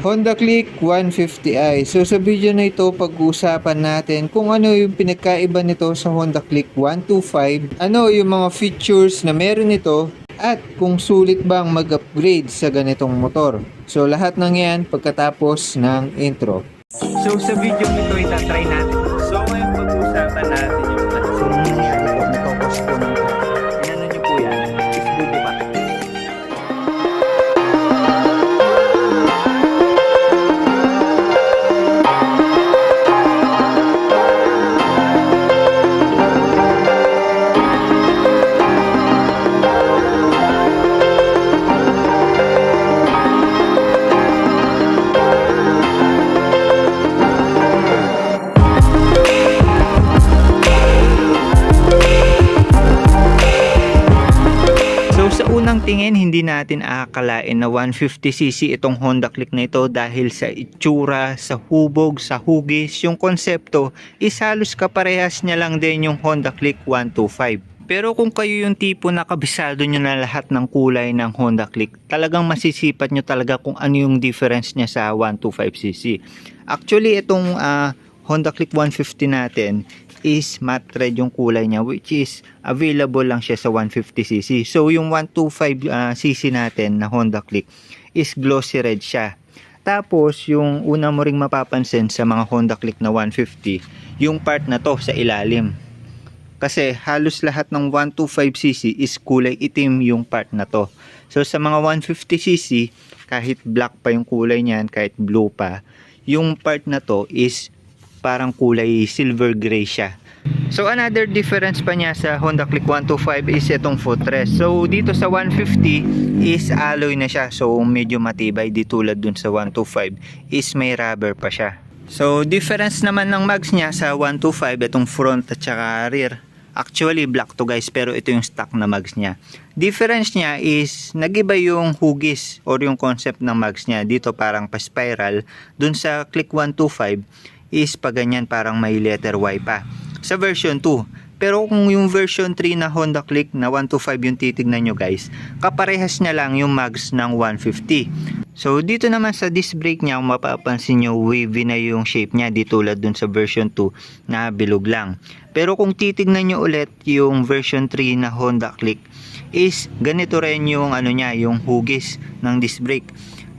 Honda Click 150i. So sa video na ito, pag-uusapan natin kung ano yung pinagkaiba nito sa Honda Click 125, ano yung mga features na meron nito, at kung sulit bang mag-upgrade sa ganitong motor. So lahat ng yan pagkatapos ng intro. So sa video nito, itatry natin. So ngayon pag-uusapan natin hindi natin aakalain na 150cc itong Honda Click na ito dahil sa itsura, sa hubog, sa hugis, yung konsepto is halos kaparehas niya lang din yung Honda Click 125. Pero kung kayo yung tipo na kabisado nyo na lahat ng kulay ng Honda Click, talagang masisipat nyo talaga kung ano yung difference niya sa 125cc. Actually, itong ah, Honda Click 150 natin is matte red yung kulay niya which is available lang siya sa 150cc. So yung 125cc natin na Honda Click is glossy red siya. Tapos yung una mo ring mapapansin sa mga Honda Click na 150, yung part na to sa ilalim. Kasi halos lahat ng 125cc is kulay itim yung part na to. So sa mga 150cc, kahit black pa yung kulay niyan, kahit blue pa, yung part na to is parang kulay silver gray siya. So another difference pa niya sa Honda Click 125 is itong footrest. So dito sa 150 is alloy na siya. So medyo matibay di tulad dun sa 125 is may rubber pa siya. So difference naman ng mags niya sa 125 itong front at saka rear. Actually black to guys pero ito yung stock na mags niya. Difference niya is nagiba yung hugis or yung concept ng mags niya. Dito parang pa spiral. Dun sa Click 125 is pa ganyan parang may letter Y pa. Sa version 2. Pero kung yung version 3 na Honda Click na 125 yung titignan nyo guys, kaparehas niya lang yung mags ng 150. So dito naman sa disc brake niya, mapapansin nyo wavy na yung shape niya di tulad dun sa version 2 na bilog lang. Pero kung titignan nyo ulit yung version 3 na Honda Click is ganito rin yung ano niya, yung hugis ng disc brake.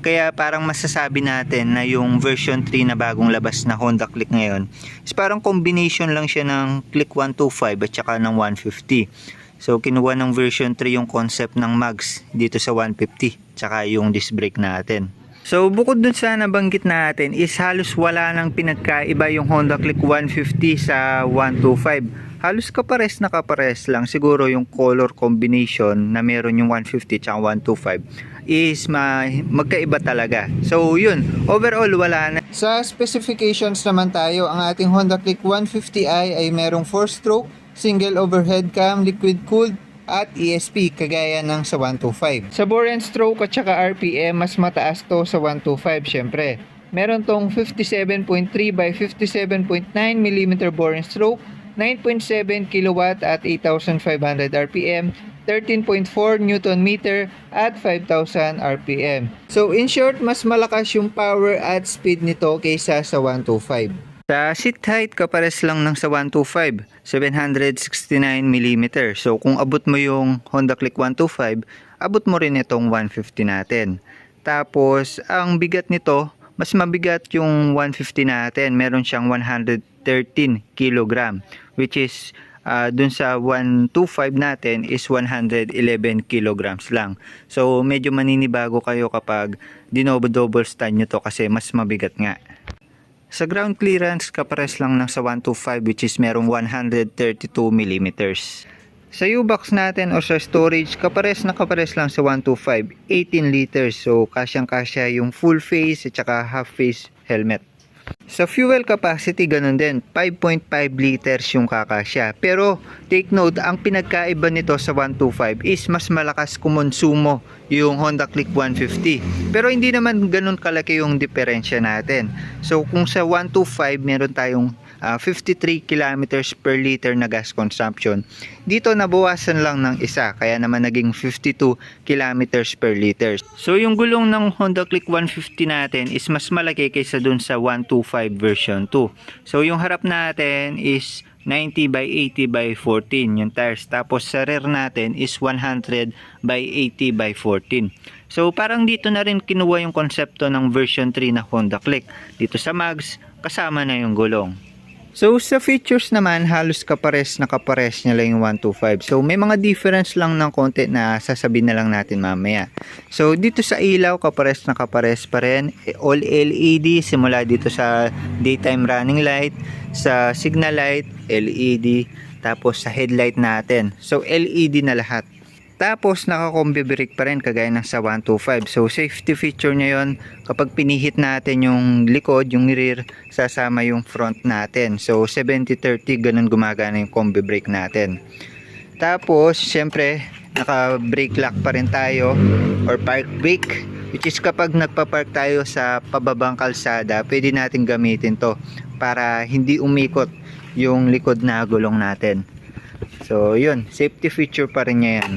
Kaya parang masasabi natin na yung version 3 na bagong labas na Honda Click ngayon is parang combination lang siya ng Click 125 at saka ng 150. So kinuha ng version 3 yung concept ng mags dito sa 150 tsaka yung disc brake natin. So bukod dun sa nabanggit natin is halos wala nang pinagkaiba yung Honda Click 150 sa 125. Halos kapares na kapares lang siguro yung color combination na meron yung 150 tsaka 125 is ma magkaiba talaga. So yun, overall wala na. Sa specifications naman tayo, ang ating Honda Click 150i ay merong 4-stroke, single overhead cam, liquid cooled, at ESP kagaya ng sa 125. Sa bore and stroke at saka RPM, mas mataas to sa 125 syempre. Meron tong 57.3 by 57.9 mm bore and stroke, 9.7 kW at 8,500 RPM, 13.4 Newton meter at 5,000 RPM. So in short, mas malakas yung power at speed nito kaysa sa 125. Sa seat height, kapares lang ng sa 125, 769mm. So kung abot mo yung Honda Click 125, abot mo rin itong 150 natin. Tapos, ang bigat nito, mas mabigat yung 150 natin. Meron siyang 113 kg, which is uh, dun sa 125 natin is 111 kilograms lang. So, medyo maninibago kayo kapag dinobo-double stand nyo to kasi mas mabigat nga. Sa ground clearance, kapares lang ng sa 125 which is merong 132 mm. Sa U-box natin o sa storage, kapares na kapares lang sa 125, 18 liters. So, kasyang-kasya yung full face at saka half face helmet. Sa fuel capacity, ganun din. 5.5 liters yung kakasya. Pero, take note, ang pinagkaiba nito sa 125 is mas malakas kumonsumo yung Honda Click 150. Pero hindi naman ganun kalaki yung diferensya natin. So kung sa 125 meron tayong ah, 53 kilometers per liter na gas consumption. Dito nabawasan lang ng isa kaya naman naging 52 kilometers per liter. So yung gulong ng Honda Click 150 natin is mas malaki kaysa dun sa 125 version 2. So yung harap natin is 90 by 80 by 14 yung tires. Tapos sa rear natin is 100 by 80 by 14. So parang dito na rin kinuha yung konsepto ng version 3 na Honda Click. Dito sa mags, kasama na yung gulong. So sa features naman, halos kapares na kapares niya lang yung 125. So may mga difference lang ng konti na sasabihin na lang natin mamaya. So dito sa ilaw, kapares na kapares pa rin. All LED simula dito sa daytime running light, sa signal light, LED, tapos sa headlight natin. So LED na lahat. Tapos naka-combi brake pa rin kagaya ng sa 125. So safety feature niya yon kapag pinihit natin yung likod, yung rear, sasama yung front natin. So 70-30 ganun gumagana yung combi brake natin. Tapos syempre naka-brake lock pa rin tayo or park brake which is kapag nagpa-park tayo sa pababang kalsada, pwede natin gamitin to para hindi umikot yung likod na gulong natin. So, yun. Safety feature pa rin niya yan.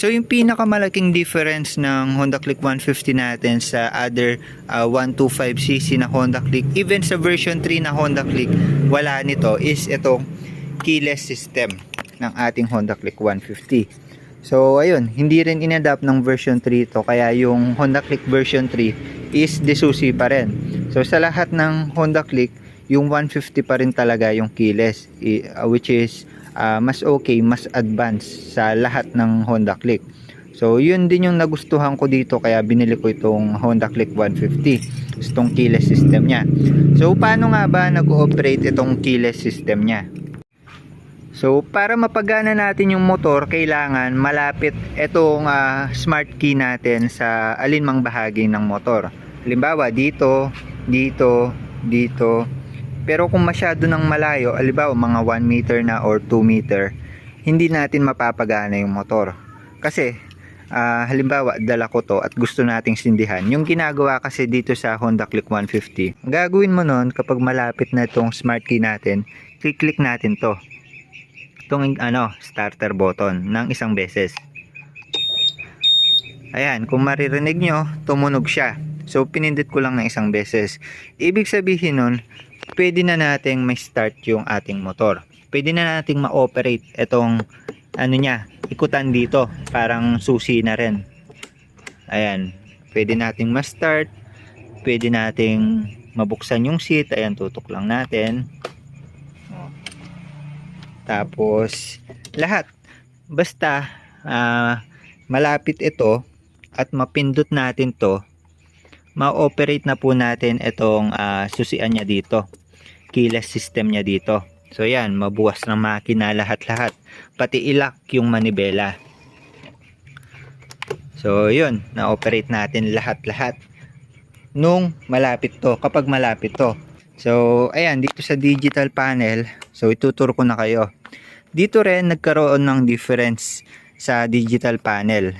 So, yung pinakamalaking difference ng Honda Click 150 natin sa other uh, 125cc na Honda Click, even sa version 3 na Honda Click, wala nito is itong keyless system ng ating Honda Click 150. So, ayun, hindi rin inadapt ng version 3 to, kaya yung Honda Click version 3 is desusi pa rin. So, sa lahat ng Honda Click, yung 150 pa rin talaga yung keyless, uh, which is ah, mas okay, mas advanced sa lahat ng Honda Click. So, yun din yung nagustuhan ko dito kaya binili ko itong Honda Click 150. Itong keyless system niya. So, paano nga ba nag-ooperate itong keyless system niya? So, para mapagana natin yung motor, kailangan malapit itong ah, smart key natin sa alinmang bahagi ng motor. Halimbawa, dito, dito, dito. Pero kung masyado ng malayo, halimbawa mga 1 meter na or 2 meter, hindi natin mapapagana yung motor. Kasi, ah, halimbawa, dala ko to at gusto nating sindihan. Yung ginagawa kasi dito sa Honda Click 150, ang gagawin mo nun kapag malapit na itong smart key natin, click-click natin to itong ano, starter button ng isang beses. Ayan, kung maririnig nyo, tumunog siya. So, pinindot ko lang ng isang beses. Ibig sabihin nun, pwede na nating may start yung ating motor. Pwede na nating ma-operate itong ano niya, ikutan dito. Parang susi na rin. Ayan, pwede nating ma-start. Pwede nating mabuksan yung seat. Ayan, tutok lang natin. Tapos, lahat. Basta, ah, malapit ito at mapindot natin to, ma-operate na po natin itong ah, susian niya dito. Keyless system niya dito. So, yan, mabuwas ng makina lahat-lahat. Pati ilak yung manibela. So, yun, na-operate natin lahat-lahat nung malapit to, kapag malapit to. So, ayan, dito sa digital panel, so ituturo ko na kayo. Dito rin nagkaroon ng difference sa digital panel.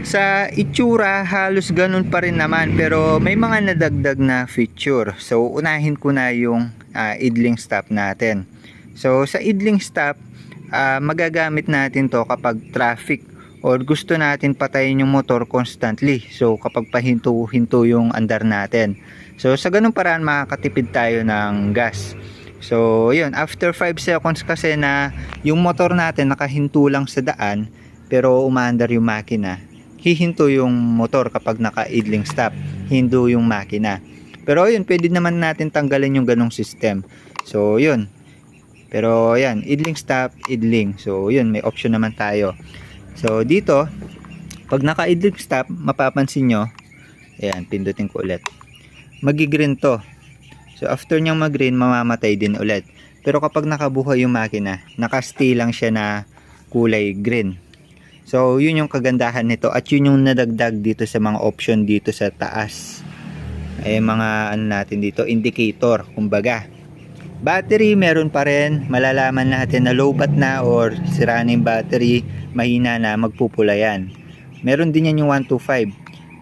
Sa itsura, halos ganun pa rin naman pero may mga nadagdag na feature. So, unahin ko na yung ah, idling stop natin. So, sa idling stop, ah, magagamit natin to kapag traffic or gusto natin patayin yung motor constantly. So, kapag pahinto-hinto yung andar natin. So, sa ganung paraan makakatipid tayo ng gas. So, yun, after 5 seconds kasi na yung motor natin nakahinto lang sa daan, pero umaandar yung makina, hihinto yung motor kapag naka-idling stop, hindo yung makina. Pero yun, pwede naman natin tanggalin yung ganong system. So, yun. Pero yan, idling stop, idling. So, yun, may option naman tayo. So, dito, pag naka-idling stop, mapapansin nyo, ayan, pindutin ko ulit. Magi-green to. So, after niyang mag-green, mamamatay din ulit. Pero kapag nakabuhay yung makina, nakastay lang siya na kulay green. So, yun yung kagandahan nito. At yun yung nadagdag dito sa mga option dito sa taas. Ay mga ano natin dito, indicator, kumbaga. Battery, meron pa rin. Malalaman natin na low bat na or sira na yung battery, mahina na, magpupula yan. Meron din yan yung 125.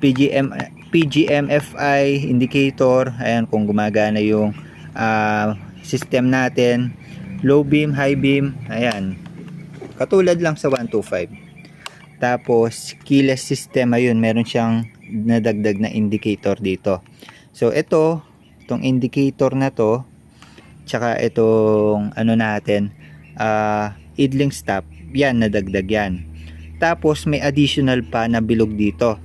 PGM, PGMFI indicator. Ayan, kung gumagana yung ah, system natin. Low beam, high beam. Ayan. Katulad lang sa 125. Tapos, keyless system. Ayun, meron siyang nadagdag na indicator dito. So, ito, itong indicator na to, tsaka itong ano natin, ah idling stop, yan, nadagdag yan. Tapos, may additional pa na bilog dito.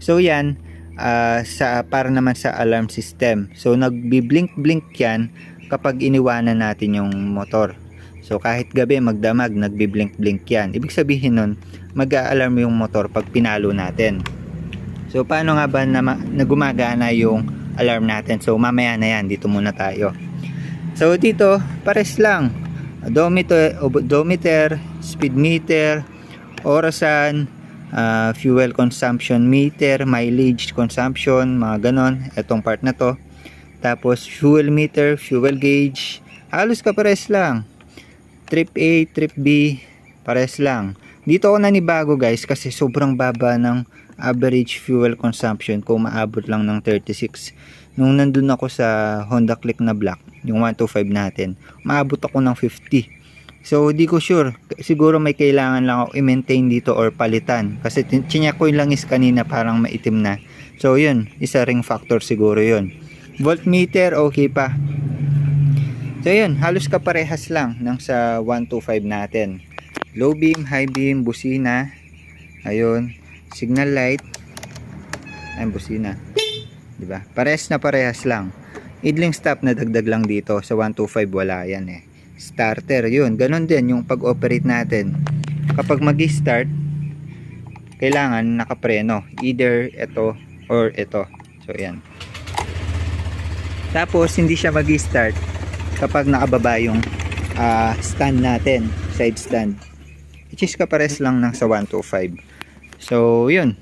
So, yan, ah, sa, para naman sa alarm system. So, nagbi-blink-blink yan kapag iniwanan natin yung motor. So, kahit gabi magdamag, nagbi-blink-blink yan. Ibig sabihin nun, mag-a-alarm yung motor pag pinalo natin. So, paano nga ba na, na gumagana yung alarm natin? So, mamaya na yan. Dito muna tayo. So, dito, pares lang. Odometer, odometer speed meter, orasan, ah, fuel consumption meter, mileage consumption, mga ganon. Itong part na to. Tapos, fuel meter, fuel gauge. Halos ka pares lang. Trip A, trip B, pares lang. Dito ako nanibago guys kasi sobrang baba ng average fuel consumption kung maabot lang ng 36. Nung nandun ako sa Honda Click na black, yung 125 natin, maabot ako ng 50. So, di ko sure. Siguro may kailangan lang ako i-maintain dito or palitan. Kasi tin- chinek ko yung langis kanina parang maitim na. So, yun. Isa ring factor siguro yun. Voltmeter, okay pa. So, yun. Halos kaparehas lang ng sa 125 natin. Low beam, high beam, busina. Ayun. Signal light. Ayun, busina. Diba? Parehas na parehas lang. Idling stop na dagdag lang dito. Sa 125 wala yan eh. Starter, yun. Ganon din yung pag-operate natin. Kapag mag-start, kailangan nakapreno. Either ito or ito. So, yan. Tapos, hindi siya mag-start kapag nakababa yung ah, stand natin. Side stand. Which is kapares lang ng sa 125. So, yun.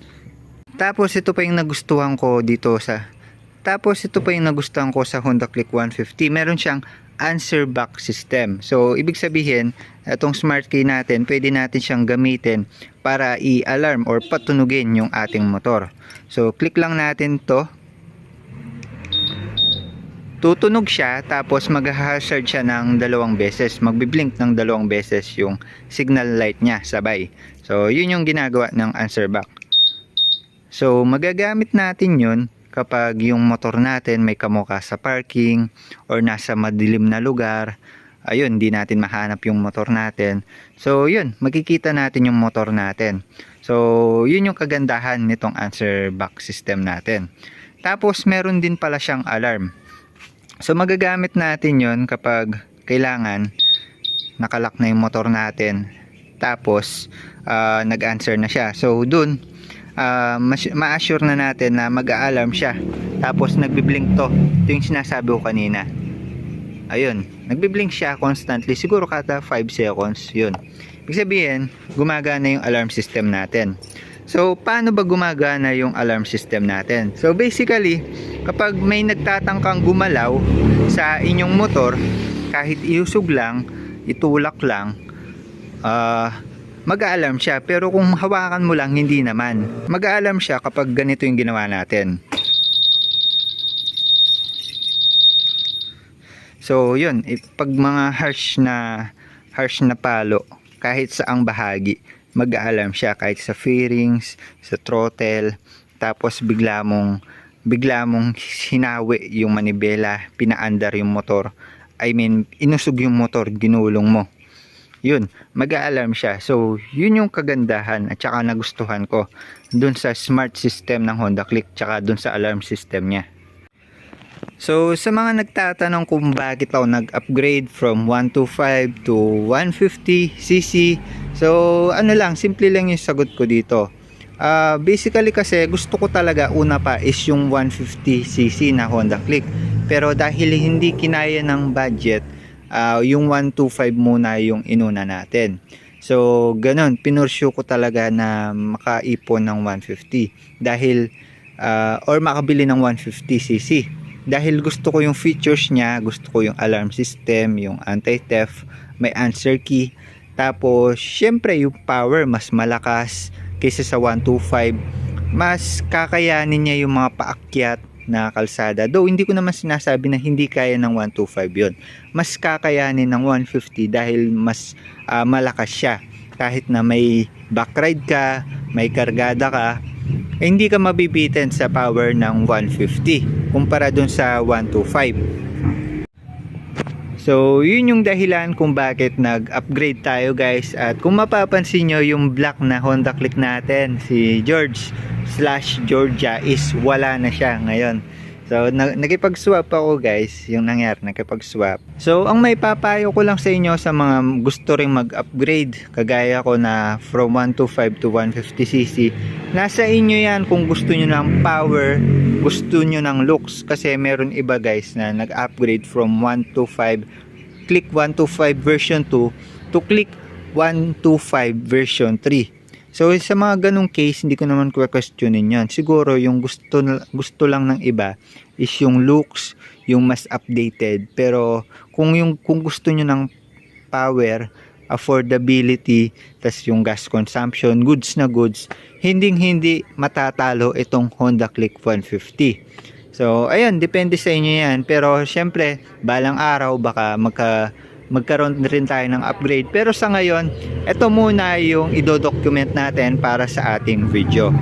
Tapos, ito pa yung nagustuhan ko dito sa tapos ito pa yung nagustuhan ko sa Honda Click 150. Meron siyang answer back system. So, ibig sabihin, itong smart key natin, pwede natin siyang gamitin para i-alarm or patunugin yung ating motor. So, click lang natin to. Tutunog siya, tapos mag-hazard siya ng dalawang beses. Magbiblink ng dalawang beses yung signal light niya sabay. So, yun yung ginagawa ng answer back. So, magagamit natin yun kapag yung motor natin may kamuka sa parking or nasa madilim na lugar. Ayun, hindi natin mahanap yung motor natin. So, yun, makikita natin yung motor natin. So, yun yung kagandahan nitong answer back system natin. Tapos, meron din pala siyang alarm. So, magagamit natin yun kapag kailangan nakalak na yung motor natin. Tapos, ah, nag-answer na siya. So, dun, mas- ma-assure na natin na mag-a-alarm siya. Tapos nagbi-blink to. Ito yung sinasabi ko kanina. Ayun, nagbi-blink siya constantly. Siguro kada 5 seconds. Yun. Ibig sabihin, gumagana yung alarm system natin. So, paano ba gumagana yung alarm system natin? So, basically, kapag may nagtatangkang gumalaw sa inyong motor, kahit iusog lang, itulak lang, ah, mag-a-alarm siya. Pero kung hawakan mo lang, hindi naman. Mag-a-alarm siya kapag ganito yung ginawa natin. So, yun. Pag mga harsh na harsh na palo, kahit sa ang bahagi, mag-a-alarm siya kahit sa fairings, sa throttle, tapos bigla mong bigla mong hinawi yung manibela, pinaandar yung motor. I mean, inusog yung motor, ginulong mo. Yun, mag-a-alarm siya. So, yun yung kagandahan at saka nagustuhan ko dun sa smart system ng Honda Click tsaka dun sa alarm system niya. So, sa mga nagtatanong kung bakit ako nag-upgrade from 125 to 150cc, so ano lang, simple lang yung sagot ko dito. Ah, basically kasi gusto ko talaga una pa is yung 150cc na Honda Click. Pero dahil hindi kinaya ng budget, ah, yung 125 muna yung inuna natin. So, ganun, pinursue ko talaga na makaipon ng 150 dahil ah, or makabili ng 150cc dahil gusto ko yung features niya, gusto ko yung alarm system, yung anti-theft, may answer key, tapos syempre yung power mas malakas, kaysa sa 125 mas kakayanin niya yung mga paakyat na kalsada. Though hindi ko naman sinasabi na hindi kaya ng 125 yon. Mas kakayanin ng 150 dahil mas ah, malakas siya. Kahit na may backride ka, may kargada ka, eh, hindi ka mabibitin sa power ng 150 kumpara dun sa 125. So, yun yung dahilan kung bakit nag-upgrade tayo guys. At kung mapapansin nyo, yung black na Honda Click natin, si George slash Georgia is wala na siya ngayon. So, na- nakipag-swap ako guys, yung nangyari, nakipag-swap. So, ang may papayo ko lang sa inyo sa mga gusto ring mag-upgrade, kagaya ko na from 125 to 150cc, nasa inyo yan kung gusto nyo ng power, gusto nyo ng looks, kasi meron iba guys na nag-upgrade from 125, click 125 version 2 to click 125 version 3. So sa mga ganong case, hindi ko naman questionin yan. Siguro yung gusto, gusto lang ng iba is yung looks, yung mas updated. Pero kung yung kung gusto nyo ng power, affordability, tas yung gas consumption, goods na goods, hinding hindi matatalo itong Honda Click 150. So, ayun, depende sa inyo yan. Pero, syempre, balang araw, baka magka, magkaroon rin tayo ng upgrade. Pero sa ngayon, ito muna yung idodocument natin para sa ating video.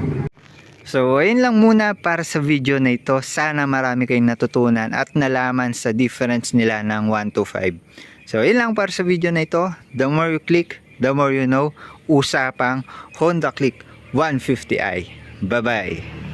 So, ayun lang muna para sa video na ito. Sana marami kayong natutunan at nalaman sa difference nila ng 125. So, ayun lang para sa video na ito. The more you click, the more you know. Usapang Honda Click 150i. Bye-bye!